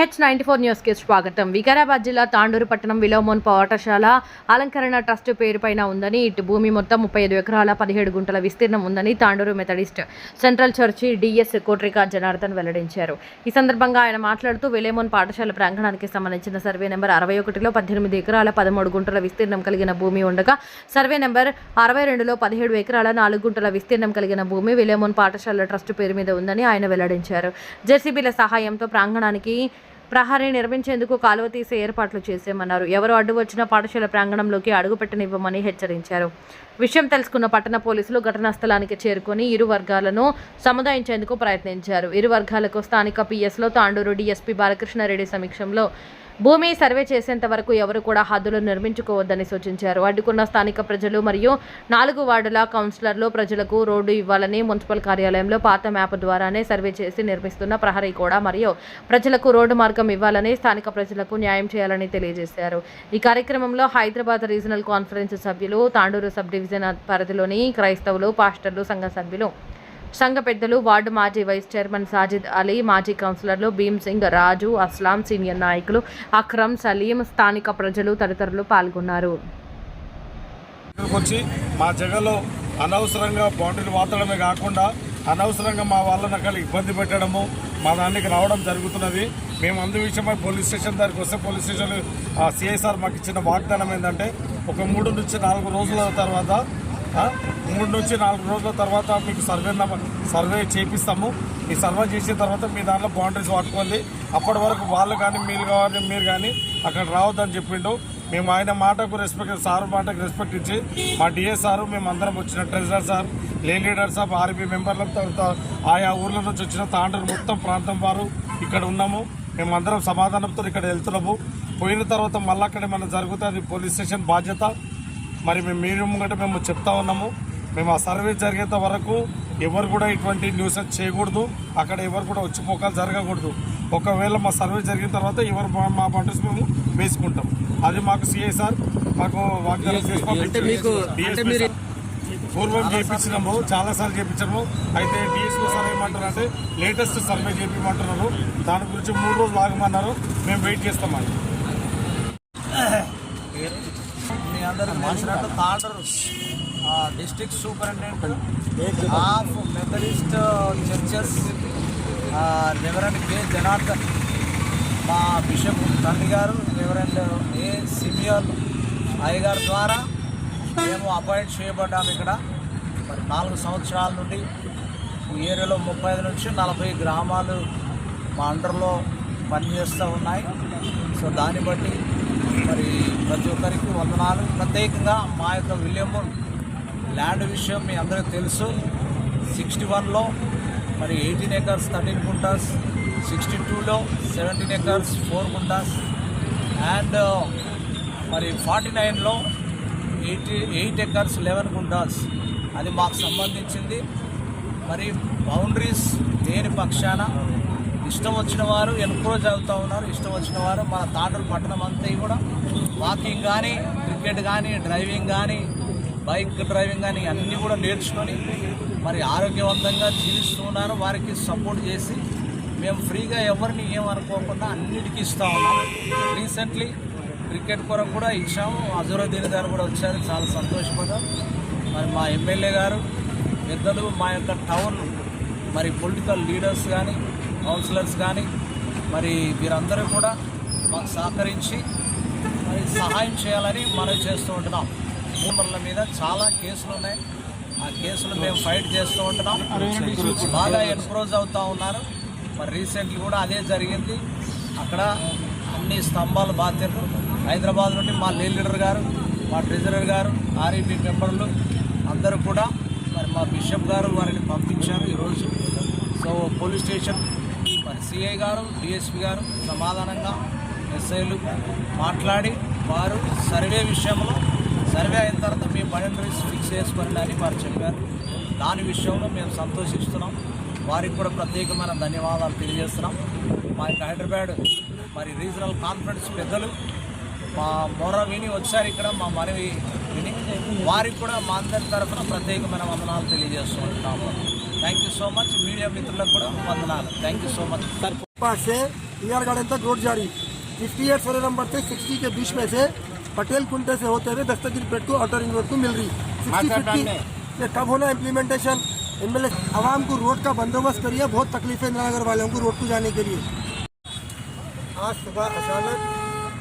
H ninety four న్యూస్కి స్వాగతం. వికారాబాద్ జిల్లా తాండూరు పట్టణం విలోమోన్ పాఠశాల అలంకరణ ట్రస్ట్ పేరుపైన ఉందని ఇటు భూమి మొత్తం ముప్పై ఐదు ఎకరాల పదిహేడు గుంటల విస్తీర్ణం ఉందని Tandur Methodist central church DS కోట్రికా Janardhan వెల్లడించారు. ఈ సందర్భంగా ఆయన మాట్లాడుతూ విలేమోన్ పాఠశాల ప్రాంగణానికి సంబంధించిన సర్వే నెంబర్ అరవై ఒకటిలో పద్దెనిమిది ఎకరాల పదమూడు గుంటల విస్తీర్ణం కలిగిన భూమి ఉండగా సర్వే నెంబర్ అరవై రెండులో పదిహేడు ఎకరాల నాలుగు గుంటల విస్తీర్ణం కలిగిన భూమి విలేమోన్ పాఠశాల ట్రస్ట్ పేరు మీద ఉందని ఆయన వెల్లడించారు. జెసిబీల సహాయంతో ప్రాంగణానికి ప్రహరీ నిర్మించేందుకు కాలువ తీసే ఏర్పాట్లు చేసేమన్నారు. ఎవరు అడ్డు వచ్చినా పాఠశాల ప్రాంగణంలోకి అడుగుపెట్టనివ్వమని హెచ్చరించారు. విషయం తెలుసుకున్న పట్టణ పోలీసులు ఘటనా స్థలానికి చేరుకొని ఇరు వర్గాలను సముదాయించేందుకు ప్రయత్నించారు. ఇరు వర్గాలకు స్థానిక పిఎస్లో తాండూరు డిఎస్పీ బాలకృష్ణారెడ్డి సమీక్షంలో భూమి సర్వే చేసేంత వరకు ఎవరు కూడా హద్దులు నిర్మించుకోవద్దని సూచించారు. అడ్డుకున్న స్థానిక ప్రజలు మరియు నాలుగు వార్డుల కౌన్సిలర్లు ప్రజలకు రోడ్డు ఇవ్వాలని మున్సిపల్ కార్యాలయంలో పాత మ్యాప్ ద్వారానే సర్వే చేసి నిర్మిస్తున్న ప్రహరీ కూడా మరియు ప్రజలకు రోడ్డు మార్గం ఇవ్వాలని స్థానిక ప్రజలకు న్యాయం చేయాలని తెలియజేశారు. ఈ కార్యక్రమంలో హైదరాబాద్ రీజనల్ కాన్ఫరెన్స్ సభ్యులు తాండూరు సబ్ డివిజన్ పరిధిలోని క్రైస్తవులు పాస్టర్లు సంఘ సభ్యులు సంఘ పెద్దలు వార్డు మాజీ వైస్ చైర్మన్ సాజిద్ అలీ మాజీ కౌన్సిలర్లు భీమ్ సింగ్ రాజు అస్లాం సీనియర్ నాయకులు అక్రమ్ సలీం స్థానిక ప్రజలు తదితరులు పాల్గొన్నారు. వచ్చి మా జగలో అనవసరంగా బౌండరీలు వాతడమే కాకుండా అనవసరంగా మా వాళ్ళని అక్కడ ఇబ్బంది పెట్టడము మా దానికి రావడం జరుగుతున్నది. మేము అందు విషయమై పోలీస్ స్టేషన్ దగ్గరికి వస్తే పోలీస్ స్టేషన్ సిఐసార్ మాకు ఇచ్చిన వాగ్దానం ఏంటంటే ఒక మూడు నుంచి నాలుగు రోజుల తర్వాత మూడు నుంచి నాలుగు రోజుల తర్వాత మీకు సర్వే సర్వే చేపిస్తాము. ఈ సర్వే చేసిన తర్వాత మీ దాంట్లో బౌండరీస్ పట్టుకోండి అప్పటి వరకు వాళ్ళు కానీ మీరు కానీ మీరు కానీ అక్కడ రావద్దని చెప్పిండు. మేము ఆయన మాటకు రెస్పెక్ట్ సార్ మాటకు రెస్పెక్ట్ ఇచ్చి మా డిఎస్ సార్ మేము అందరం వచ్చిన treasurer sir lane leader sir RB మెంబర్ల తర్వాత ఆయా ఊర్ల నుంచి వచ్చిన తాండూరు మొత్తం ప్రాంతం వారు ఇక్కడ ఉన్నాము. మేము అందరం సమాధానంతో ఇక్కడ వెళ్తున్నాము. పోయిన తర్వాత మళ్ళీ అక్కడ మనం జరుగుతుంది పోలీస్ స్టేషన్ బాధ్యత. మరి మేము మీరు ముంగట మేము చెప్తా ఉన్నాము. మేము ఆ సర్వే జరిగేంత వరకు ఎవరు కూడా ఇటువంటి న్యూస్ చేయకూడదు. అక్కడ ఎవరు కూడా వచ్చి పోకాలు జరగకూడదు. ఒకవేళ మా సర్వే జరిగిన తర్వాత ఎవరు మా- పంటస్ మేము వేసుకుంటాం. అది మాకు సిఐ సార్ మాకు వాగ్దానం. పూర్వం చేయించినాము చాలా సార్లు చేయించాము అయితే డిఎస్పీ సార్ ఏమంటారు అంటే లేటెస్ట్ సర్వే చేయించమంటున్నారు దాని గురించి మూడు రోజులు ఆగమన్నారు. మేము వెయిట్ చేస్తామని మీ అందరూ Tandur district superintendent of Methodist churches reverend K Janardhan మా బిషప్ తండ్రి గారు రెవరెండ్ ఏ సిమియోన్ అయ్య గారి ద్వారా మేము అపాయింట్ చేయబడ్డాము ఇక్కడ. మరి నాలుగు సంవత్సరాల నుండి ఏరియాలో ముప్పై ఐదు నుంచి నలభై గ్రామాలు మా అండర్లో పనిచేస్తూ ఉన్నాయి. సో దాన్ని బట్టి మరి ప్రతి ఒక్కరికి వందనాలు. ప్రత్యేకంగా మా యొక్క విలియం ల్యాండ్ విషయం మీ అందరికీ తెలుసు. సిక్స్టీ వన్లో మరి eighteen acres thirteen guntas sixty టూలో seventeen acres four guntas and మరి ఫార్టీ నైన్లో eighty eight acres eleven guntas అది మాకు సంబంధించింది. మరి బౌండరీస్ దేని పక్షాన? ఇష్టం వచ్చిన వారు ఎన్క్రోజ్ అవుతూ ఉన్నారు. ఇష్టం వచ్చిన వారు మన తాండూరు పట్టణం అంతా కూడా వాకింగ్ కానీ క్రికెట్ కానీ డ్రైవింగ్ కానీ బైక్ డ్రైవింగ్ కానీ అన్నీ కూడా నేర్చుకొని మరి ఆరోగ్యవంతంగా జీవిస్తున్నారు వారికి సపోర్ట్ చేసి మేము ఫ్రీగా ఎవరిని ఏమనుకోకుండా అన్నిటికీ ఇస్తూ ఉన్నాం. రీసెంట్లీ క్రికెట్ కొరకు కూడా ఇచ్చాము. అజరుద్దీన్ గారు కూడా వచ్చారు. చాలా సంతోషపడ్డాం. మరి మా ఎమ్మెల్యే గారు పెద్దలు మా యొక్క టౌన్ మరి పొలిటికల్ లీడర్స్ కానీ కౌన్సిలర్స్ కానీ మరి వీరందరూ కూడా మాకు సహకరించి మరి సహాయం చేయాలని మనం చేస్తూ ఉంటున్నాం. భూముల మీద చాలా కేసులు ఉన్నాయి ఆ కేసులు మేము ఫైట్ చేస్తూ ఉంటున్నాం. బాగా ఎన్క్రోజ్ అవుతూ ఉన్నారు. మరి రీసెంట్లీ కూడా అదే జరిగింది. అక్కడ అన్ని స్తంభాలు బాధ్యతలు హైదరాబాద్ నుండి మా లీడర్ గారు మా ట్రెజరర్ గారు ఆర్ఈపీ మెంబర్లు అందరూ కూడా మరి మా బిషప్ గారు వారిని పంపించారు ఈరోజు. సో పోలీస్ స్టేషన్ మరి సిఐ గారు డిఎస్పి గారు సమాధానంగా ఎస్ఐలు మాట్లాడి వారు సర్వే విషయంలో సర్వే అయిన తర్వాత మీ బౌండరీస్ ఫిక్స్ చేసుకోండి అని వారు చెప్పారు దాని విషయంలో మేము సంతోషిస్తున్నాం వారికి కూడా ప్రత్యేకమైన ధన్యవాదాలు తెలియజేస్తున్నాం మా యొక్క హైదరాబాద్ మరి రీజనల్ కాన్ఫరెన్స్ పెద్దలు మా మొర విని వచ్చారు ఇక్కడ మా మనవి విని వారికి కూడా మా అందరి తరఫున ప్రత్యేకమైన వందనాలు తెలియజేస్తున్నాము thank you so much media మిత్రులకు కూడా వందనాలు థ్యాంక్ యూ సో మచ్ पास से ईआर गार्डन तक रोड जारी फिफ्टी एट सर्वे नंबर से सिक्सटी के बीच में से पटेल कुंटे से होते हुए दस्तगिर पेट को आउटर रिंग रोड को मिल रही। ये कब होना इम्प्लीमेंटेशन एमएलए आवाम को रोड का बंदोबस्त करिए बहुत तकलीफ़ है इंदिरानगर वालों को रोड को जाने के लिए। आज सुबह अचानक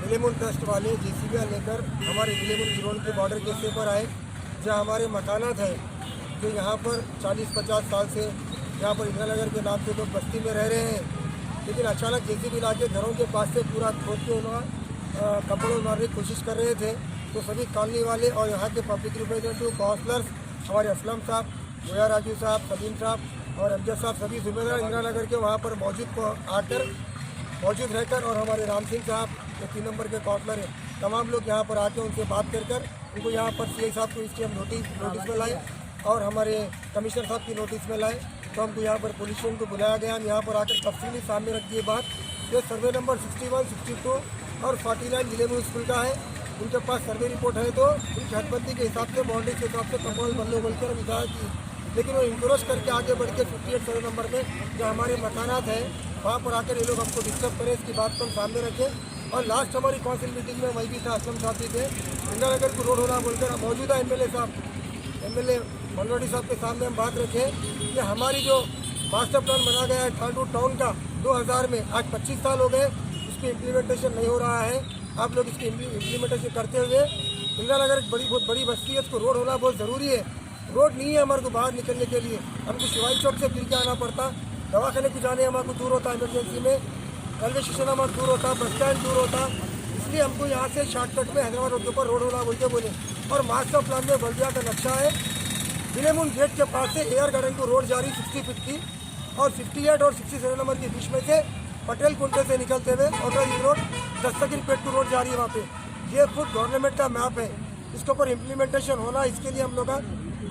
विलेमुन ट्रस्ट वाले जेसीबी लेकर हमारे विलेमुन गिरोन के बॉर्डर के हिस्से पर आए जहाँ हमारे मकानात हैं जो यहाँ पर 40-50 साल से यहाँ पर इंदिरानगर के नाम से लोग बस्ती में रह रहे हैं। लेकिन अचानक जेसीबी ला के घरों के पास से पूरा खोद के उन्होंने कपड़ों मारने की कोशिश कर रहे थे। तो सभी कॉलोनी वाले और यहाँ के पब्लिक रिप्रेजेंटेटिव काउंसलर्स हमारे असलम साहब गोया राजू साहब, सलीम साहब और अमजद साहब, सभी जिम्मेदार इंदिरा नगर के वहाँ पर मौजूद आकर मौजूद रहकर और हमारे राम सिंह साहब, जो तीन नंबर के काउंसलर हैं, तमाम लोग यहाँ पर आके उनसे बात कर कर उनको यहाँ पर सी साहब को इसकी हम नोटिस नोटिस में लाए और हमारे कमिश्नर साहब की नोटिस में लाए। तो हमको यहाँ पर पुलिस को बुलाया गया। हम यहाँ पर आकर तफसीली सामने रख दिए बात। ये survey number sixty one sixty two और फोर्टी नाइन ज़िले में स्कूल का है। उनके पास सर्वे रिपोर्ट है तो उनकी हदबंदी के हिसाब से, बाउंड्री के हिसाब से कंपाउंड बंदो बोलकर इजाज़त की। लेकिन वो इंक्रोच करके आगे बढ़ के फिफ्टी एट सर्वे नंबर में जो हमारे मकानात हैं, वहाँ पर आकर ये लोग हमको डिस्टर्ब करें, इसकी बात को हम सामने रखें। और लास्ट हमारी काउंसिल मीटिंग में वही भी था असलम साहब भी थे। इंदिरानगर को रोड होना बोलकर मौजूदा एम एल साहब एम एल मनोडी साहब के सामने हम बात रखें कि हमारी जो मास्टर प्लान बना गया है, ठांडू टाउन का 2000 में, आज 25 साल हो गए। इसकी इम्प्लीमेंटेशन नहीं हो रहा है। आप लोग इसकी इम्प्लीमेंटेशन करते हुए इंदिरानगर एक बड़ी, बहुत बड़ी बस्ती है, इसको रोड होना बहुत ज़रूरी है। रोड नहीं है हमारे को बाहर निकलने के लिए। हमको शिवाई चौक से फिर के आना पड़ता। दवाखाने को जाने हमारे को दूर होता इमरजेंसी में। रेलवे स्टेशन हमारा दूर होता बस स्टैंड दूर होता। इसलिए हमको यहाँ से शॉर्टकट में हैदराबाद रोड के ऊपर रोड होना बोलते, बोले। और मास्टर प्लान में बल्दिया का नक्शा है। विलेमुन गेट के पास से एयर गार्डन को रोड जारी सिक्सटी फिफ्टी और 58 और 67 नंबर के बीच में से पटेल कुंटे से निकलते हुए ऑटो रिंग रोड, दस्तगिर पेट को रोड जारी है वहाँ पे। ये खुद गवर्नमेंट का मैप है। इसके ऊपर इम्प्लीमेंटेशन होना, इसके लिए हम लोग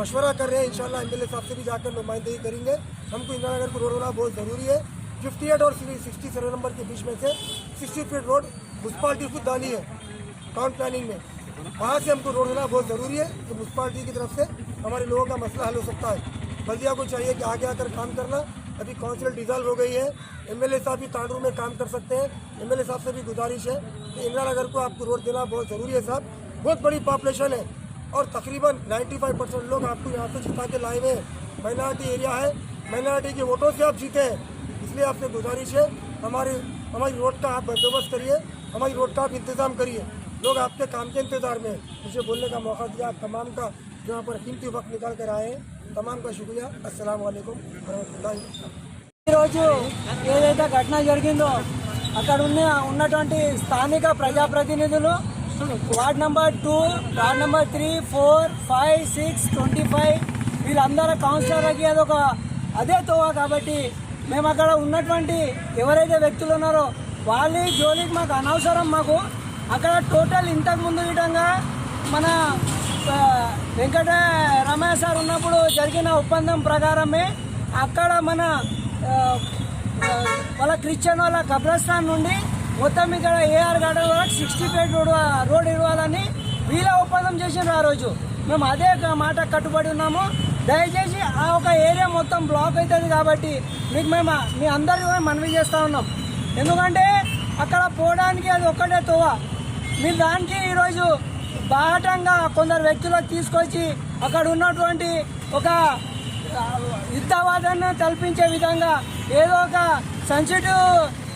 मशवरा कर रहे हैं। इंशाल्लाह एम साहब से भी जाकर नुमाइंदगी करेंगे। हमको इंदिरा नगर को रोड होना बहुत ज़रूरी है। 58 और 67 नंबर के बीच में से 60 फीट रोड म्यूनसिपालिटी खुद डाली है टाउन प्लानिंग में। वहाँ से हमको रोड होना बहुत ज़रूरी है तो म्यूनसिपालिटी की तरफ़ से हमारे लोगों का मसला हल हो सकता है। बल्दिया को चाहिए कि आगे आकर काम करना अभी काउंसिल डिजॉल्व हो गई है। एमएलए साहब भी तांडू में काम कर सकते हैं। एमएलए साहब से भी गुजारिश है कि इंदिरा नगर को आपको रोड देना बहुत ज़रूरी है साहब। बहुत बड़ी पॉपुलेशन है और तकरीबन 95 परसेंट लोग आपको यहाँ से जिता के लाए हुए हैं। माइनॉरिटी एरिया है। माइनॉरिटी के वोटों से आप जीते हैं। इसलिए आपसे गुजारिश है, हमारे हमारी रोड का आप बंदोबस्त करिए। हमारी रोड का आप इंतज़ाम करिए। लोग आपके काम के इंतज़ार में मुझे बोलने का मौका दिया आप तमाम का यहाँ पर कीमती वक्त निकाल कर आए हैं। तमाम का शुक्रिया अस्सलाम वालेकुम वरहमतुल्लाहि ఈరోజు ఏదైతే ఘటన జరిగిందో అక్కడ ఉన్న ఉన్నటువంటి స్థానిక ప్రజాప్రతినిధులు ward number two ward number three four five six twenty five వీళ్ళందరూ కౌన్సిలర్లకి అదొక అదే తోవ కాబట్టి మేము అక్కడ ఉన్నటువంటి ఎవరైతే వ్యక్తులు ఉన్నారో వాళ్ళ జోలికి మాకు అనవసరం మాకు అక్కడ టోటల్ ఇంతకు ముందు విధంగా మన ఆ, వెంకట రమేష్ సార్ ఉన్నప్పుడు జరిగిన ఒప్పందం ప్రకారమే అక్కడ మన వాళ్ళ క్రిస్టియన్ వాళ్ళ కబ్రస్థాన్ నుండి మొత్తం ఇక్కడ ఏఆర్ గార్డెన్ వరకు సిక్స్టీ ఫీట్ రోడ్ రోడ్ ఇవ్వాలని వీళ్ళ ఒప్పందం చేసిండ్రు ఆ రోజు. మేము అదే మాట కట్టుబడి ఉన్నాము. దయచేసి ఆ ఒక ఏరియా మొత్తం బ్లాక్ అవుతుంది కాబట్టి మీకు మేము మీ అందరికీ మనవి చేస్తూ ఉన్నాం. ఎందుకంటే అక్కడ పోవడానికి అది ఒక్కటే తోవ. మీరు దానికి ఈరోజు బాహటంగా కొందరు వ్యక్తులకు తీసుకొచ్చి అక్కడ ఉన్నటువంటి ఒక యుద్ధవాదాన్ని కల్పించే విధంగా ఏదో ఒక సెన్సిటివ్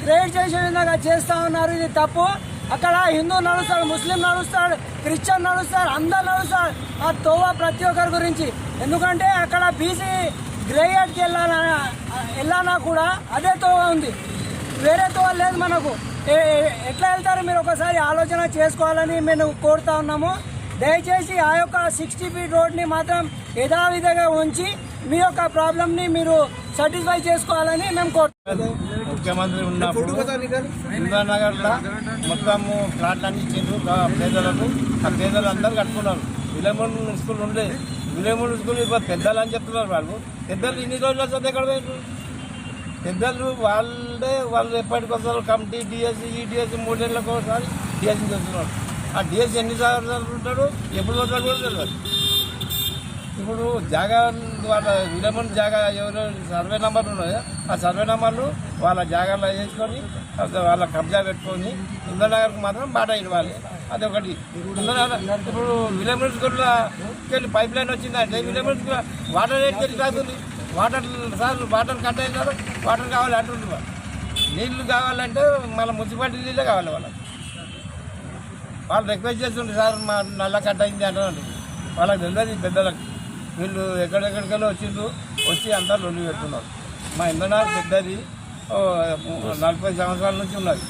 క్రియేట్ చేసే విధంగా చేస్తూ ఉన్నారు. ఇది తప్పు. అక్కడ హిందూ నడుస్తాడు ముస్లిం నడుస్తాడు క్రిస్టియన్ నడుస్తాడు అందరు నడుస్తాడు ఆ తోవ ప్రతి ఒక్కరి గురించి. ఎందుకంటే అక్కడ బీసీ గ్రేయడ్కి వెళ్ళాలన్నా వెళ్ళానా కూడా అదే తోవ ఉంది. వేరే తోవ లేదు మనకు. ఎట్లా వెళ్తారు మీరు ఒకసారి ఆలోచన చేసుకోవాలని మేము కోరుతా ఉన్నాము? దయచేసి ఆ యొక్క సిక్స్టీ ఫీట్ రోడ్ని మాత్రం యథావిధిగా ఉంచి మీ యొక్క ప్రాబ్లమ్ని మీరు సాటిస్ఫై చేసుకోవాలని మేము కోరుతున్నాం ముఖ్యమంత్రి ఉన్నప్పుడు ఇంద్రానగర్లో మొత్తము ప్లాట్లు అన్ని ఇచ్చిండ్రు ఆ పేదలకు ఆ పేదలు అందరు కట్టుకున్నారు. విలేమూన్ స్కూల్ ఉండే విలేమూన్ స్కూల్ ఇప్పుడు పెద్దలు అని చెప్తున్నారు వాళ్ళు. పెద్దలు ఇన్ని రోజులు వస్తుంది ఎక్కడ పోయిండ్రు పెద్దలు వాళ్ళే వాళ్ళు ఎప్పటికొస్తారు కమిటీ డిఎస్సి ఈ డిఎస్సి మూడేళ్ళకి ఒకసారి డిఎస్సి చేస్తున్నారు ఆ డిఎస్సి ఎన్ని సార్లు ఉంటాడు ఎప్పుడు పోతాడు కూడా తెలియదు ఇప్పుడు జాగా వాళ్ళ విలమన్ జాగా ఎవరు సర్వే నెంబర్లు ఉన్నాయో? ఆ సర్వే నెంబర్లు వాళ్ళ జాగాలో వేసుకొని వాళ్ళ కబ్జా పెట్టుకొని ఇంద్రనగర్కి మాత్రం బాట ఇవ్వాలి. అదొకటి ఇంద్రనగర్ ఇప్పుడు విలేమన్స్ కూడా వెళ్ళి పైప్ లైన్ వచ్చిందంటే విలేమన్స్ వాటర్ రేట్ తెలిసి వాటర్ సార్ వాటర్ కట్ అయినారు వాటర్ కావాలి అంటుంది నీళ్ళు కావాలంటే మళ్ళీ మున్సిపాలిటీ నీళ్ళే కావాలి వాళ్ళకి. వాళ్ళు రిక్వెస్ట్ చేస్తుండ్రు సార్ మా నల్ల కట్ అయింది అంటారు వాళ్ళకి తెలియదు పెద్దలకు. వీళ్ళు ఎక్కడెక్కడికెళ్ళి వచ్చిండ్రు వచ్చి అంతా లొల్లి పెట్టున్నారు మా ఇంధనాలు పెద్దది ఓ నలభై సంవత్సరాల నుంచి ఉన్నది.